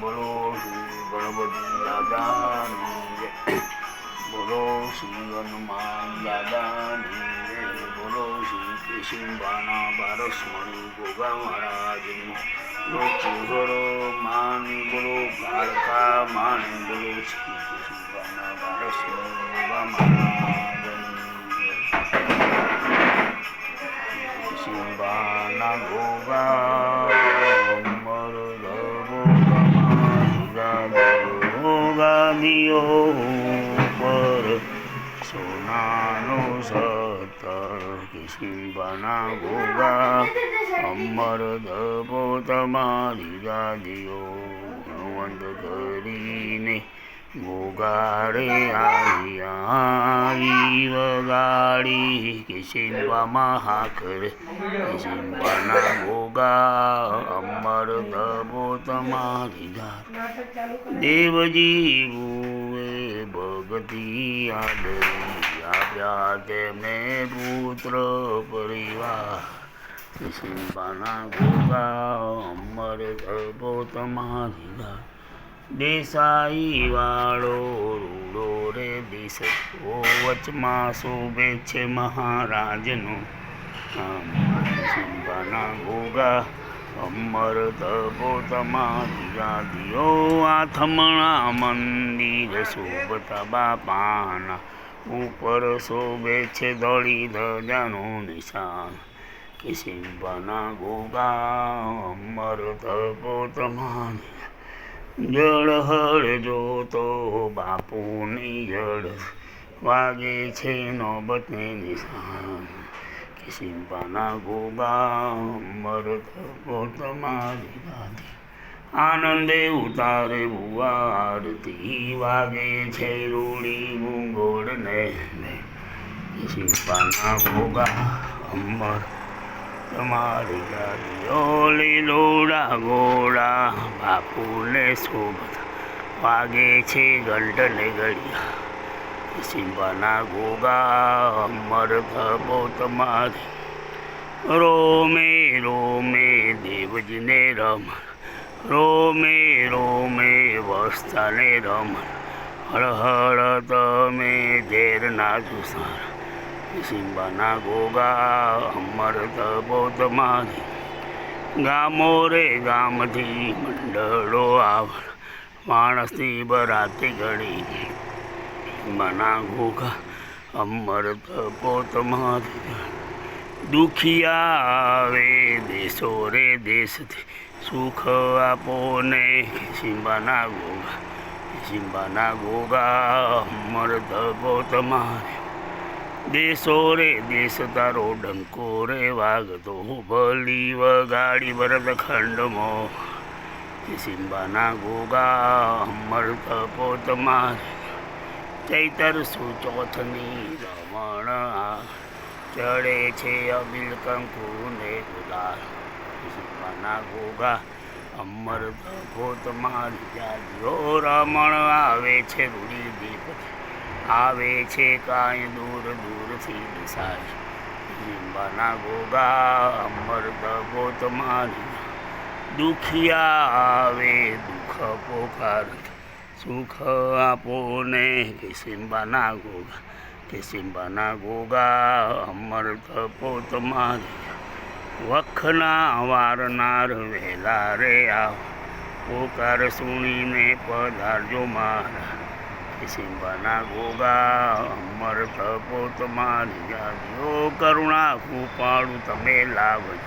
બોલો શ્રી ગણપતિ દાદાની. બોલો શ્રી હનુમાન દાદાની. બોલો શ્રી કેશિંબાના બારસમણી ગોગા મહારાજની બોલો ચુહરો માની બોલો કાળકા માની બોલો શ્રી કેશિંબાના બારસમણી ગોગાદીઓ પર સોનાનો સતર કિશિંબાના ગોગા અમર દબો તમારી ગાદીઓ ગુણવંત કરીને ગોગારે આવી આવી વગાડી કિશિંબામાં મહાકર કિશિંબાના ગોગા અમર ધબો તમારી ગા દેવજી ભૂવે ભગતી આદરી આપ્યા તેમને પુત્ર પરિવાર શિલ્પાના ગોગા અમર ગર્ભો તમારી ગા દેસાઈ વાળો રૂડો રે દિશ વચમાં શોભે છે મહારાજનો. શિલ્પાના ગોગા, અમર તપો તમારી ગાદીઓ થમણા મંદિર શોભતા બાપાના. ઉપર શોભે છે દળી ધજાનું નિશાન. કે શિલ્પાના ગોગા, અમર તપો તમારી જળ હળ જોતો બાપુની જળ વાગે છે નોબતને નિશાન. કે સિંપાના ગોગા મરત તપો તમારી ગાદી આનંદે ઉતારે ભુવા આરતી વાગે છે રૂડી ગુંગોળને શિલ્પાના ગોગા અમર તમારી ગાડીઓ લીલોડા ગોળા બાપુને શોભ વાગે છે ઘંટને ગળિયા. શિંબાના ગોગા, અમર ધબો તમારી રોમે રોમે દેવજીને રમણ, રોમે રોમે વસ્તાને રમણ. હળ હળ તમે ઝેરના જુસાર સિંબાના ગોગા, અમર તબોધ મારી. ગામો રે ગામથી મંડળો આવ માણસની બરાતી ઘડી. મના ગોગા, અમર તપો મારી. દુખિયા આવે દેશો રે દેશથી, સુખ આપો ને. સિંબાના ગોગા સિંબાના ગોગા, અમર તપો તમારી દેશો રે, દેશ તારો ડંકો રે વાગતો ભલી વગાડી ભરત ખંડમાં સિંબાના ગોગા અમર તપો મારે. ચૈતર સુચોથની રમણ ચડે છે અબિલ કંકુ ને ગુલાલ સિંબાના ગોગા અમર તપો મારી. જાજો રમણ આવે છે રૂડી દીપ. આવે છે કાંઈ દૂર દૂરથી દિશાય લીંબાના ગોગા, અમર દબો તમારી દુખિયા આવે, દુઃખ પોકાર. સુખ આપો ને કે સિંબાના ગોગા, કે સિંબાના ગોગા, અમર તપો તમારી વખના વારનાર વહેલા રે આવ, પોકાર સુણીને પધારજો મારા. સિંબાના ગોગા, અમર પ્રભો તમારી આવ્યો કરુણા કૃપાળુ તમે લાવજો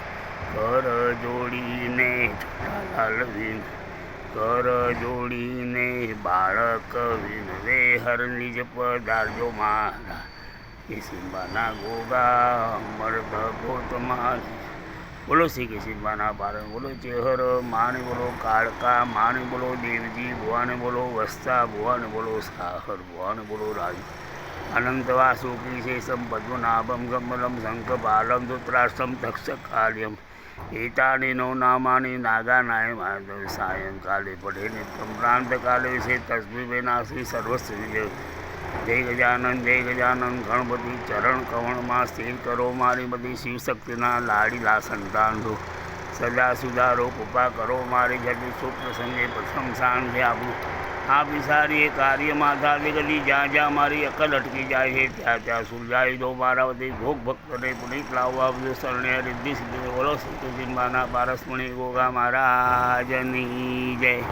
કર જોડીને લાલવીન કર જોડીને બાળક વિનવે હર નિજ પધારજો મારા. એ સિંહના ગોગા, અમર પ્રભો તમારી બોલો શ્રી કૃષ્ણના પારણ, બોલો ચેહર માણી બોલો કાળકા, માણી બોલો દેવજી, ભુવાને બોલો વસ્તા ભુવાને બોલો સાહર, ભુવાને બોલો રાજ. અનંતવાસુકી શેષમ પદ્મનાભમ, ગમલમ શંખ બાલમ ધૃતરાષ્ટ્રમ તક્ષ કાલ્યમ એતાની નો નામાની નાગાનાય માધવ સાયંકાલે પઢે નિત્યમ પ્રાંતકાલે છે તસ્મી બેનાસી સર્વસ્વ જય ગજાનંદ જય ગજાનંદ ગણપતિ ચરણ કવણમાં સ્થિર કરો મારી બધી શિવશક્તિના લાડીલા સંતાન દો સદા સુધારો કૃપા કરો મારી જતી શુભ પ્રથમ સ્થાન આપું આ બિસારી એ કાર્યમાં થાતી કદી જ્યાં જ્યાં મારી અકલ અટકી જાય છે, ત્યાં ત્યાં સુલઝાઈ દો મારા બધી ભોગ ભક્તને પુનિત લાવવા બધું શરણે રિદ્ધિ સિદ્ધિ બોલો સિદ્ધિ કૃષ્ણ પારસમણી ગોગા મહારાજની જય.